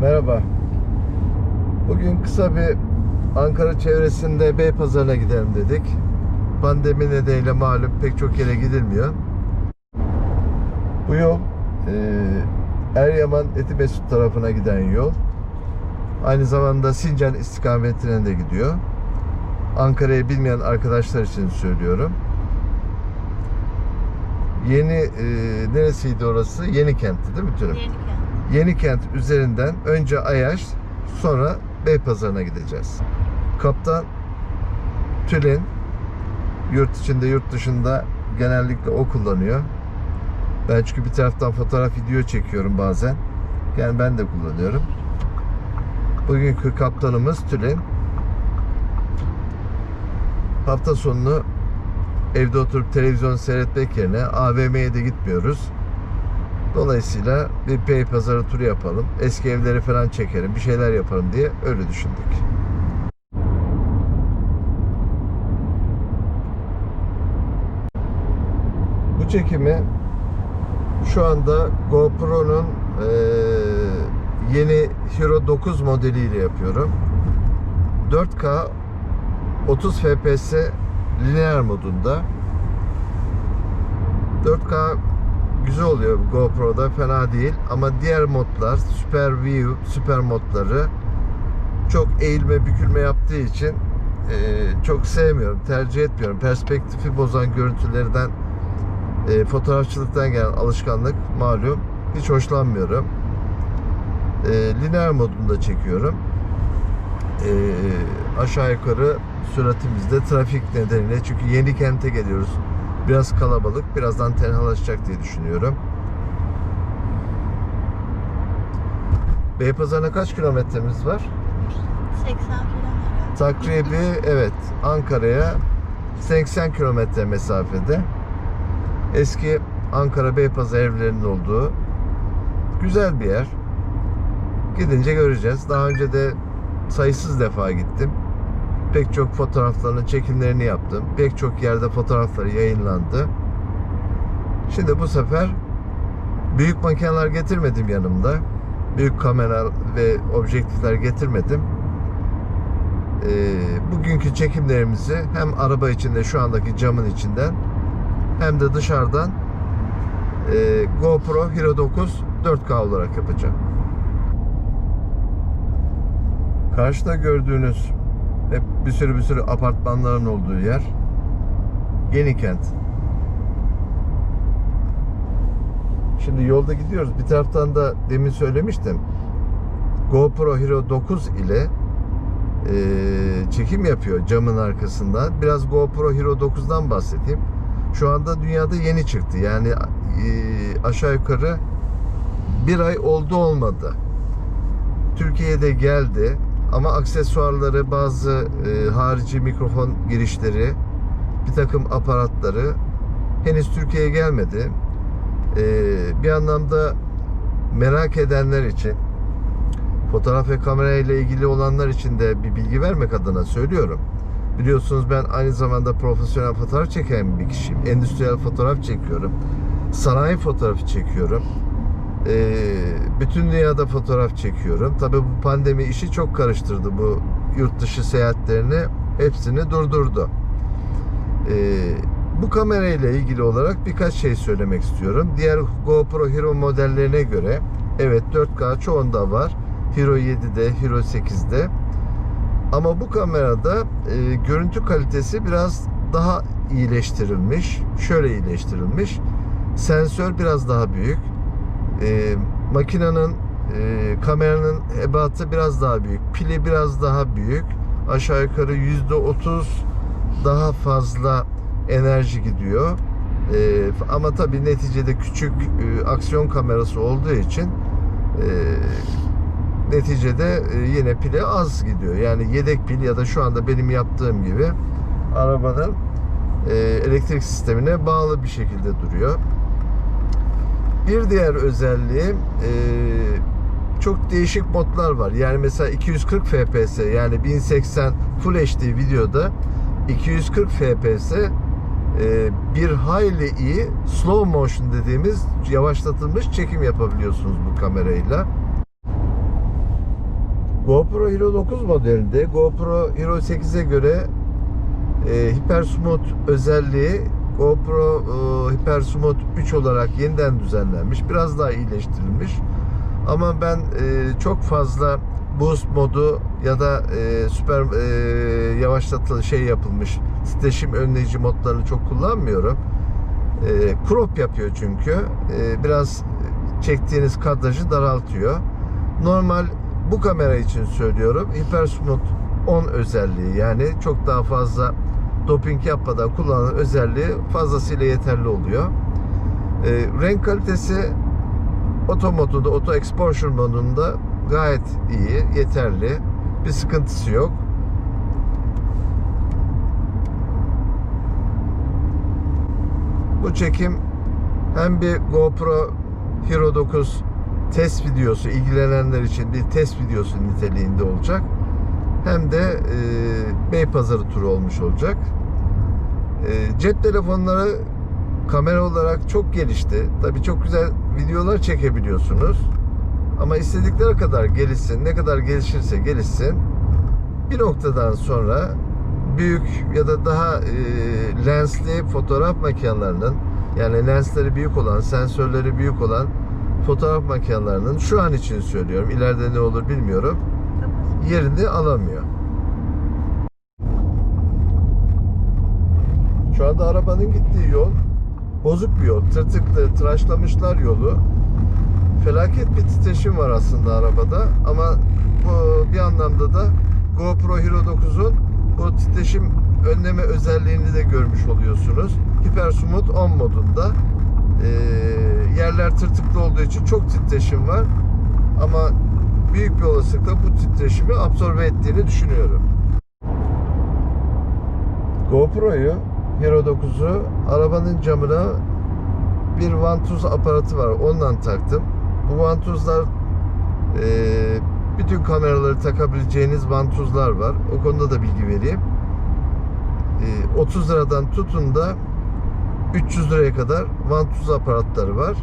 Merhaba. Bugün kısa bir Ankara çevresinde Beypazarı'na gidelim dedik. Pandemi nedeniyle malum pek çok yere gidilmiyor. Bu yol e, Eryaman Etimesut tarafına giden yol. Aynı zamanda Sincan istikametine de gidiyor. Ankara'yı bilmeyen arkadaşlar için söylüyorum. Yeni e, neresiydi orası? Yeni kentti değil mi Tülin? Yenikent. Yenikent üzerinden önce Ayaş sonra Beypazarı'na gideceğiz. Kaptan Tülin yurt içinde yurt dışında genellikle o kullanıyor. Ben çünkü bir taraftan fotoğraf video çekiyorum bazen. Yani ben de kullanıyorum. Bugünkü kaptanımız Tülin. Hafta sonunu evde oturup televizyon seyretmek yerine AVM'ye de gitmiyoruz. Dolayısıyla bir pey pazarı turu yapalım. Eski evleri falan çekelim. Bir şeyler yaparım diye öyle düşündük. Bu çekimi şu anda GoPro'nun eee, yeni Hero 9 modeliyle yapıyorum. 4K 30 FPS lineer modunda. 4K güzel oluyor GoPro'da fena değil ama diğer modlar Super View, Super modları çok eğilme bükülme yaptığı için e, çok sevmiyorum, tercih etmiyorum. Perspektifi bozan görüntülerden e, fotoğrafçılıktan gelen alışkanlık malum hiç hoşlanmıyorum. E, lineer modunda çekiyorum. E, aşağı yukarı süratimizde trafik nedeniyle çünkü yeni kente geliyoruz. Biraz kalabalık, birazdan tenhalaşacak diye düşünüyorum. Beypazarı'na kaç kilometremiz var? 80 kilometre. Takribi evet Ankara'ya 80 kilometre mesafede. Eski Ankara Beypazarı evlerinin olduğu güzel bir yer. Gidince göreceğiz. Daha önce de sayısız defa gittim. Pek çok fotoğraflarının çekimlerini yaptım. Pek çok yerde fotoğrafları yayınlandı. Şimdi bu sefer büyük makineler getirmedim yanımda. Büyük kamera ve objektifler getirmedim. Ee, bugünkü çekimlerimizi hem araba içinde şu andaki camın içinden hem de dışarıdan e, GoPro Hero 9 4K olarak yapacağım. Karşıda gördüğünüz hep bir sürü bir sürü apartmanların olduğu yer Yenikent. Şimdi yolda gidiyoruz. Bir taraftan da demin söylemiştim. GoPro Hero 9 ile e, çekim yapıyor camın arkasından. Biraz GoPro Hero 9'dan bahsedeyim. Şu anda dünyada yeni çıktı. Yani e, aşağı yukarı bir ay oldu olmadı. Türkiye'de geldi ama aksesuarları, bazı e, harici mikrofon girişleri, bir takım aparatları henüz Türkiye'ye gelmedi. E, bir anlamda merak edenler için fotoğraf ve kamera ile ilgili olanlar için de bir bilgi vermek adına söylüyorum. Biliyorsunuz ben aynı zamanda profesyonel fotoğraf çeken bir kişiyim. Endüstriyel fotoğraf çekiyorum. Sanayi fotoğrafı çekiyorum. Ee, bütün dünyada fotoğraf çekiyorum. Tabii bu pandemi işi çok karıştırdı. Bu yurt dışı seyahatlerini hepsini durdurdu. Ee, bu kamera ile ilgili olarak birkaç şey söylemek istiyorum. Diğer GoPro Hero modellerine göre evet 4K çoğunda var. Hero 7'de, Hero 8'de. Ama bu kamerada e, görüntü kalitesi biraz daha iyileştirilmiş. Şöyle iyileştirilmiş. Sensör biraz daha büyük. E, makinenin e, kameranın ebatı biraz daha büyük. Pili biraz daha büyük. Aşağı yukarı yüzde otuz daha fazla enerji gidiyor. E, ama tabii neticede küçük e, aksiyon kamerası olduğu için e, neticede e, yine pili az gidiyor. Yani yedek pil ya da şu anda benim yaptığım gibi arabanın e, elektrik sistemine bağlı bir şekilde duruyor. Bir diğer özelliği e, çok değişik modlar var. Yani mesela 240 FPS yani 1080 Full HD videoda 240 FPS e, bir hayli iyi slow motion dediğimiz yavaşlatılmış çekim yapabiliyorsunuz bu kamerayla. GoPro Hero 9 modelinde GoPro Hero 8'e göre e, Hyper Smooth özelliği GoPro e, Hyper Smooth 3 olarak yeniden düzenlenmiş. Biraz daha iyileştirilmiş. Ama ben e, çok fazla boost modu ya da e, süper e, yavaşlatılı şey yapılmış titreşim önleyici modlarını çok kullanmıyorum. E, crop yapıyor çünkü. E, biraz çektiğiniz kadrajı daraltıyor. Normal bu kamera için söylüyorum. Hyper Smooth 10 özelliği yani çok daha fazla doping yapmadan kullanılan özelliği fazlasıyla yeterli oluyor. E, renk kalitesi Oto modunda, Auto Exposure modunda gayet iyi, yeterli. Bir sıkıntısı yok. Bu çekim hem bir GoPro Hero 9 test videosu ilgilenenler için bir test videosu niteliğinde olacak. Hem de e, Beypazarı turu olmuş olacak. E, cep telefonları kamera olarak çok gelişti. Tabii çok güzel videolar çekebiliyorsunuz. Ama istedikleri kadar gelişsin, ne kadar gelişirse gelişsin bir noktadan sonra büyük ya da daha e, lensli fotoğraf makinelerinin yani lensleri büyük olan, sensörleri büyük olan fotoğraf makinelerinin şu an için söylüyorum. ileride ne olur bilmiyorum. Yerini alamıyor. Şu anda arabanın gittiği yol bozuk bir yol. Tırtıklı, tıraşlamışlar yolu. Felaket bir titreşim var aslında arabada ama bu bir anlamda da GoPro Hero 9'un bu titreşim önleme özelliğini de görmüş oluyorsunuz. Hyper Smooth 10 modunda. Ee, yerler tırtıklı olduğu için çok titreşim var. Ama büyük bir olasılıkla bu titreşimi absorbe ettiğini düşünüyorum. GoPro'yu Hero 9'u arabanın camına bir vantuz aparatı var. Ondan taktım. Bu vantuzlar e, bütün kameraları takabileceğiniz vantuzlar var. O konuda da bilgi vereyim. E, 30 liradan tutun da 300 liraya kadar vantuz aparatları var.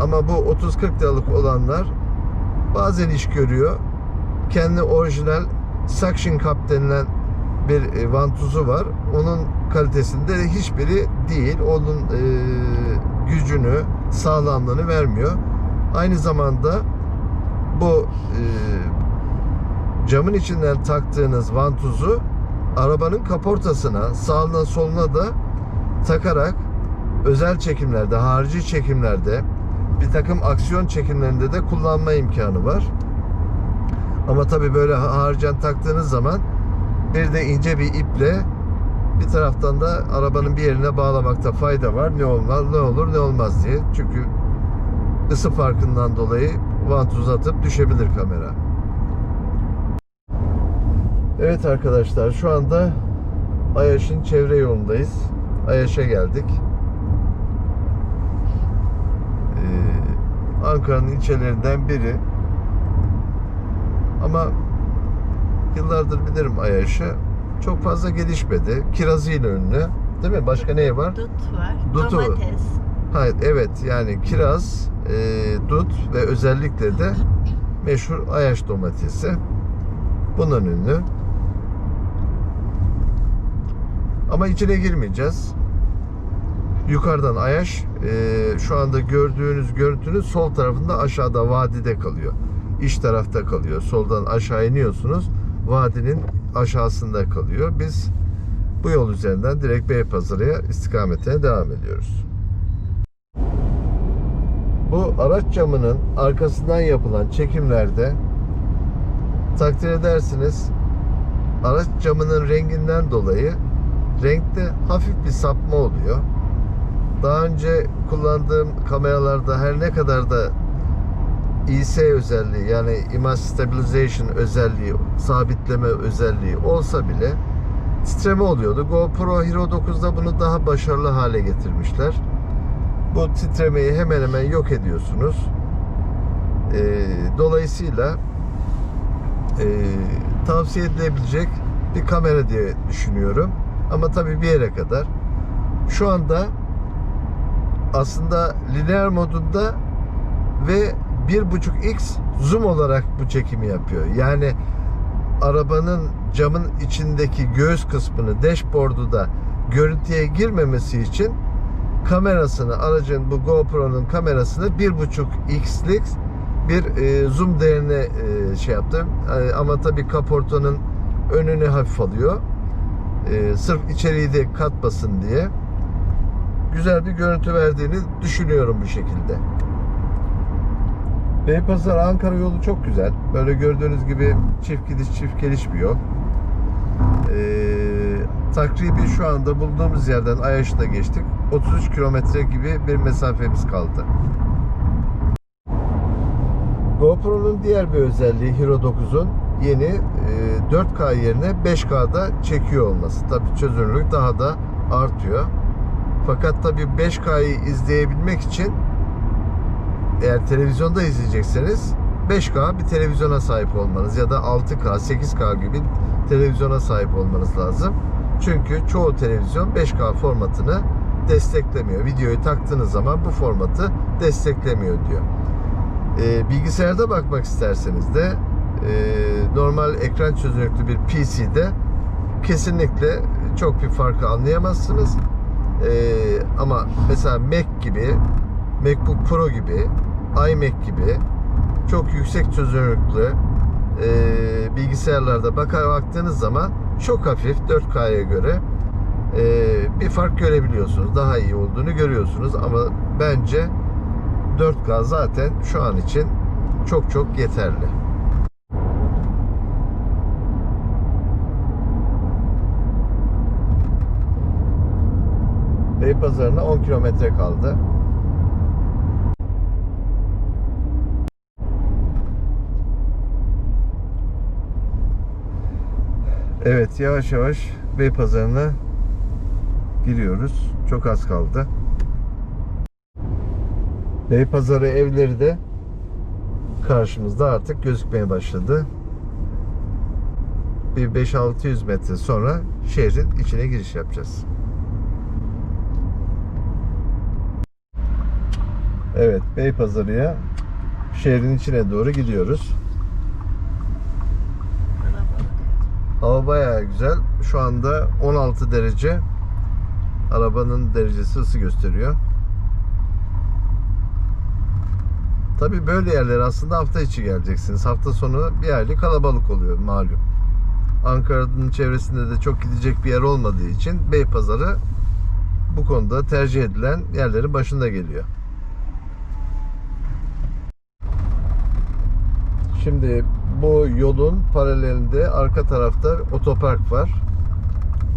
Ama bu 30-40 liralık olanlar bazen iş görüyor. Kendi orijinal suction cup denilen bir e, vantuzu var. Onun kalitesinde de hiçbiri değil. Onun e, gücünü, sağlamlığını vermiyor. Aynı zamanda bu e, camın içinden taktığınız vantuzu arabanın kaportasına, sağına soluna da takarak özel çekimlerde, harici çekimlerde, bir takım aksiyon çekimlerinde de kullanma imkanı var. Ama tabi böyle harcan taktığınız zaman bir de ince bir iple bir taraftan da arabanın bir yerine bağlamakta fayda var. Ne olmaz, ne olur, ne olmaz diye. Çünkü ısı farkından dolayı vantuz atıp düşebilir kamera. Evet arkadaşlar şu anda Ayaş'ın çevre yolundayız. Ayaş'a geldik. Ee, Ankara'nın ilçelerinden biri. Ama yıllardır bilirim Ayaş'ı. Çok fazla gelişmedi. Kirazıyla ünlü. Değil mi? Başka neye var? Dut var. Dutu. Domates. Hayır, evet yani kiraz, e, dut ve özellikle de meşhur Ayaş domatesi. Bunun ünlü. Ama içine girmeyeceğiz. Yukarıdan Ayaş, e, şu anda gördüğünüz görüntünün sol tarafında aşağıda vadide kalıyor. İç tarafta kalıyor. Soldan aşağı iniyorsunuz. Vadinin aşağısında kalıyor. Biz bu yol üzerinden direkt Beypazarı'ya istikametine devam ediyoruz. Bu araç camının arkasından yapılan çekimlerde takdir edersiniz araç camının renginden dolayı renkte hafif bir sapma oluyor. Daha önce kullandığım kameralarda her ne kadar da IS özelliği yani Image Stabilization özelliği, sabitleme özelliği olsa bile titreme oluyordu. GoPro Hero 9'da bunu daha başarılı hale getirmişler. Bu titremeyi hemen hemen yok ediyorsunuz. Ee, dolayısıyla e, tavsiye edilebilecek bir kamera diye düşünüyorum. Ama tabii bir yere kadar. Şu anda aslında lineer modunda ve 1.5x zoom olarak bu çekimi yapıyor. Yani arabanın camın içindeki göğüs kısmını, dashboard'u da görüntüye girmemesi için kamerasını, aracın bu GoPro'nun kamerasını 1.5x'lik bir e, zoom değerine e, şey yaptım. E, ama tabii kaportanın önünü hafif alıyor. E, sırf içeriği de katmasın diye. Güzel bir görüntü verdiğini düşünüyorum bu şekilde. Beypazarı Ankara yolu çok güzel. Böyle gördüğünüz gibi çift gidiş çift geliş bir yol. Ee, takribi şu anda bulunduğumuz yerden Ayaş'ta geçtik. 33 kilometre gibi bir mesafemiz kaldı. GoPro'nun diğer bir özelliği Hero 9'un yeni e, 4K yerine 5K'da çekiyor olması. Tabii çözünürlük daha da artıyor. Fakat tabii 5K'yı izleyebilmek için eğer televizyonda izleyecekseniz 5K bir televizyona sahip olmanız ya da 6K, 8K gibi televizyona sahip olmanız lazım. Çünkü çoğu televizyon 5K formatını desteklemiyor. Videoyu taktığınız zaman bu formatı desteklemiyor diyor. Ee, bilgisayarda bakmak isterseniz de e, normal ekran çözünürlüklü bir PC'de kesinlikle çok bir farkı anlayamazsınız. Ee, ama mesela Mac gibi, MacBook Pro gibi, iMac gibi çok yüksek çözünürlüklü e, bilgisayarlarda bakar baktığınız zaman çok hafif 4K'ya göre e, bir fark görebiliyorsunuz. Daha iyi olduğunu görüyorsunuz ama bence 4K zaten şu an için çok çok yeterli. Beypazarı'na 10 kilometre kaldı. Evet yavaş yavaş Beypazarı'na giriyoruz. Çok az kaldı. Beypazarı evleri de karşımızda artık gözükmeye başladı. Bir 5-600 metre sonra şehrin içine giriş yapacağız. Evet, Beypazarı'ya şehrin içine doğru gidiyoruz. Hava bayağı güzel. Şu anda 16 derece. Arabanın derecesi ısı gösteriyor. Tabi böyle yerlere aslında hafta içi geleceksiniz. Hafta sonu bir yerli kalabalık oluyor malum. Ankara'nın çevresinde de çok gidecek bir yer olmadığı için Beypazarı bu konuda tercih edilen yerlerin başında geliyor. Şimdi bu yolun paralelinde arka tarafta otopark var.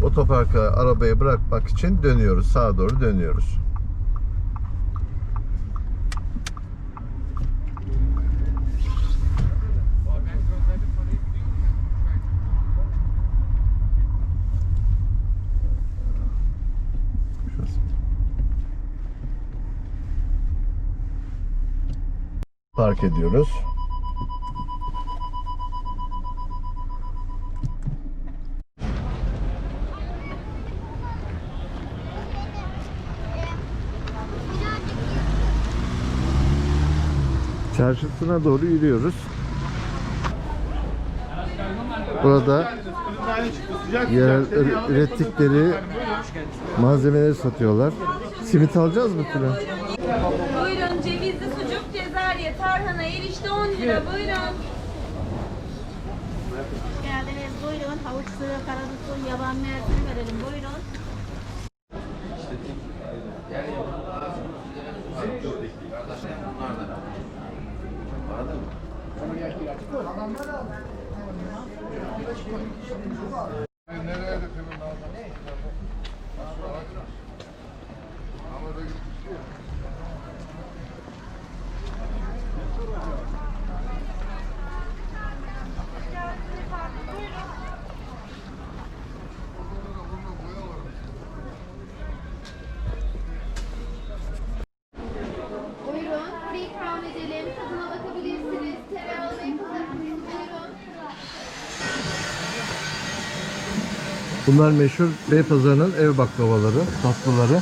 Otoparka arabayı bırakmak için dönüyoruz. Sağa doğru dönüyoruz. Park ediyoruz. Çarşısına doğru yürüyoruz. Burada yerel üre- ürettikleri malzemeleri satıyorlar. Simit alacağız mı Tülay? Buyurun cevizli sucuk, cezerye, tarhana, erişte 10 lira buyurun. Geldiniz. Buyurun. Havuç suyu, karadut suyu, yaban mersini verelim. Buyurun, bir ikram edelim. Tadına bakabilirsiniz. Tereyağlı ve kızartması buyurun. Bunlar meşhur Beypazarı'nın ev baklavaları, tatlıları.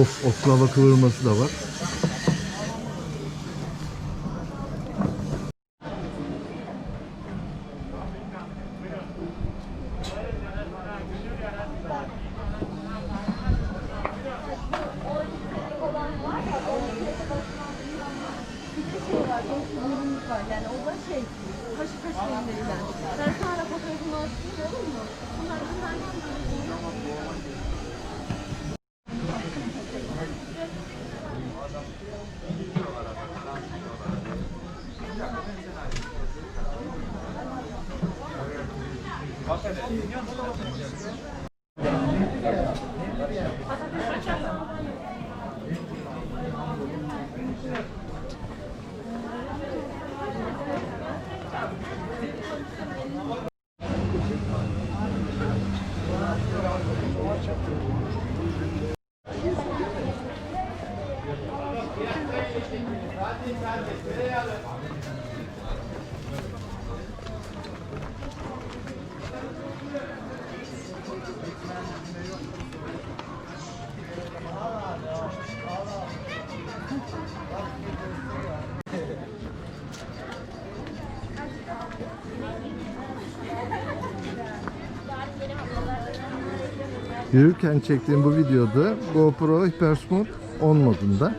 Of, oklava kıvırması da var. ürünlük var. Yani o da şey, kaşı kaşı ürünlerinden. Ben sonra fotoğrafını atayım olur mu? Bunlar bunlar Yürürken çektiğim bu videoda GoPro Hypersmooth 10 modunda.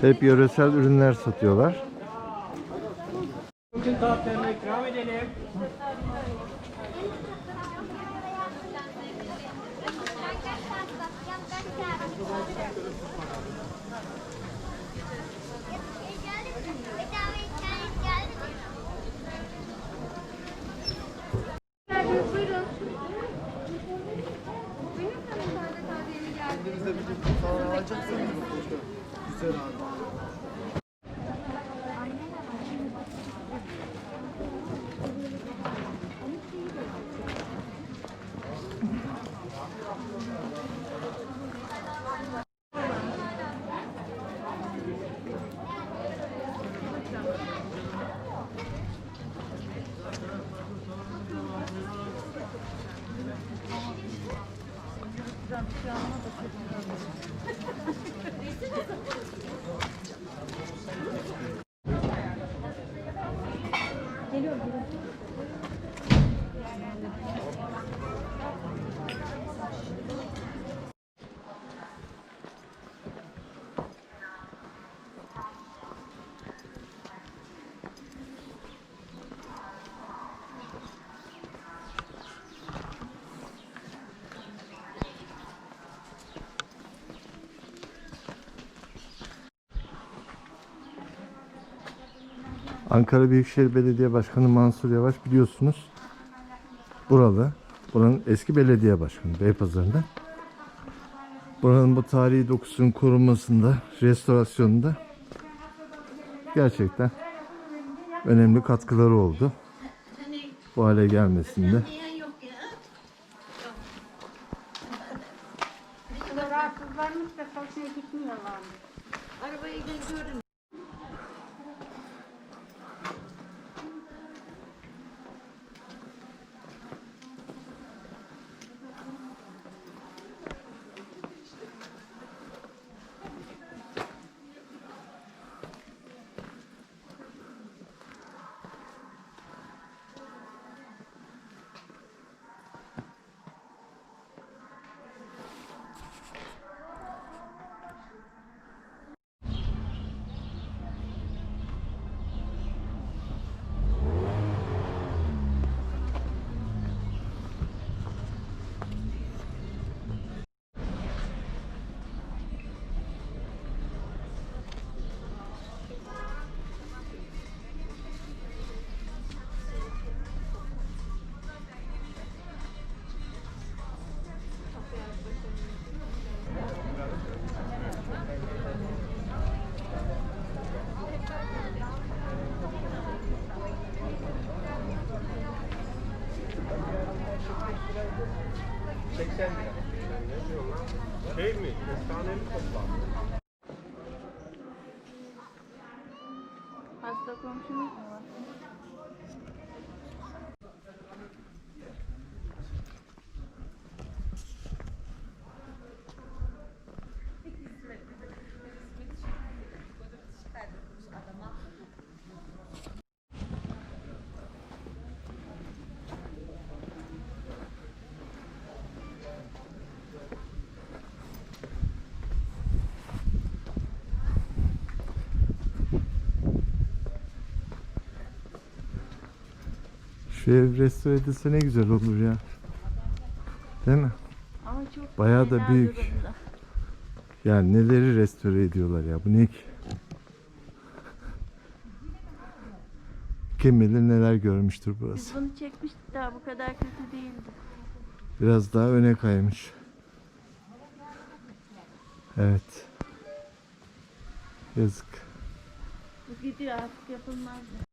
Hep yöresel ürünler satıyorlar. Bütün tatlarını ikram edelim. Buyurun. Buyurun. Benim kadar Ankara Büyükşehir Belediye Başkanı Mansur Yavaş biliyorsunuz. Buralı. Buranın eski belediye başkanı Beypazarı'nda. Buranın bu tarihi dokusunun korunmasında, restorasyonunda gerçekten önemli katkıları oldu. Bu hale gelmesinde. Şey mi? Kestaneli toplam. Hasta komşumuz mu var? Şu ev restore edilse ne güzel olur ya. Değil mi? Ama çok Bayağı da büyük. durumda. Yani neleri restore ediyorlar ya. Bu ne ki? Kim bilir neler görmüştür Biz burası. bunu çekmiştik daha bu kadar kötü değildi. Biraz daha öne kaymış. Evet. Yazık. Bu gidiyor artık yapılmaz.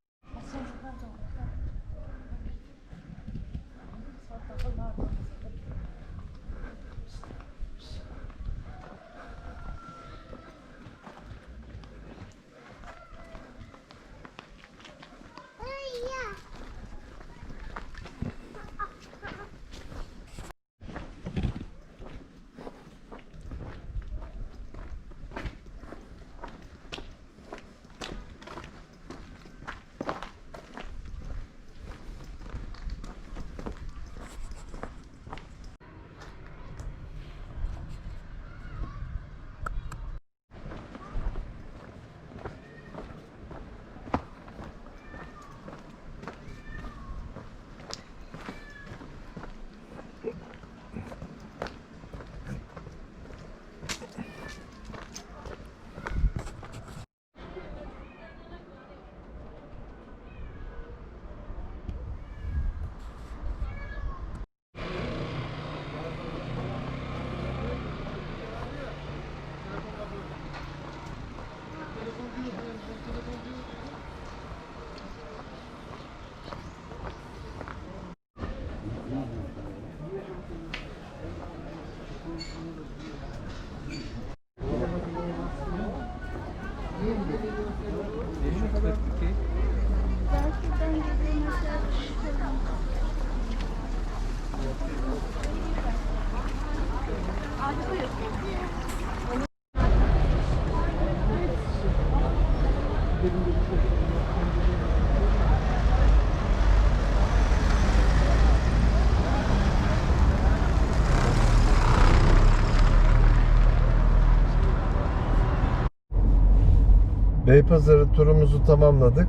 Beypazarı turumuzu tamamladık.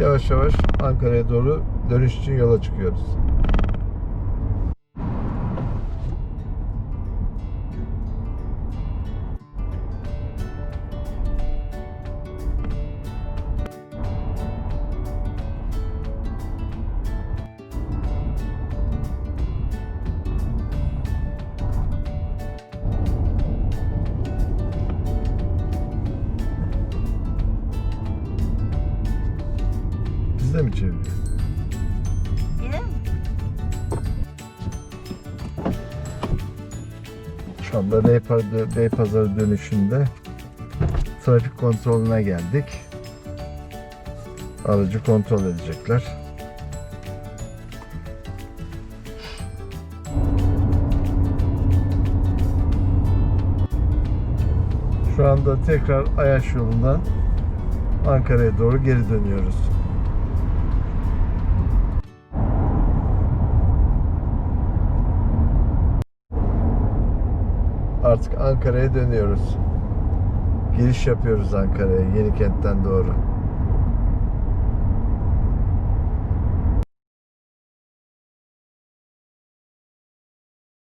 Yavaş yavaş Ankara'ya doğru dönüş için yola çıkıyoruz. Şu anda Beypazarı, dönüşünde trafik kontrolüne geldik. Aracı kontrol edecekler. Şu anda tekrar Ayaş yolundan Ankara'ya doğru geri dönüyoruz. Artık Ankara'ya dönüyoruz. Giriş yapıyoruz Ankara'ya Yenikent'ten doğru.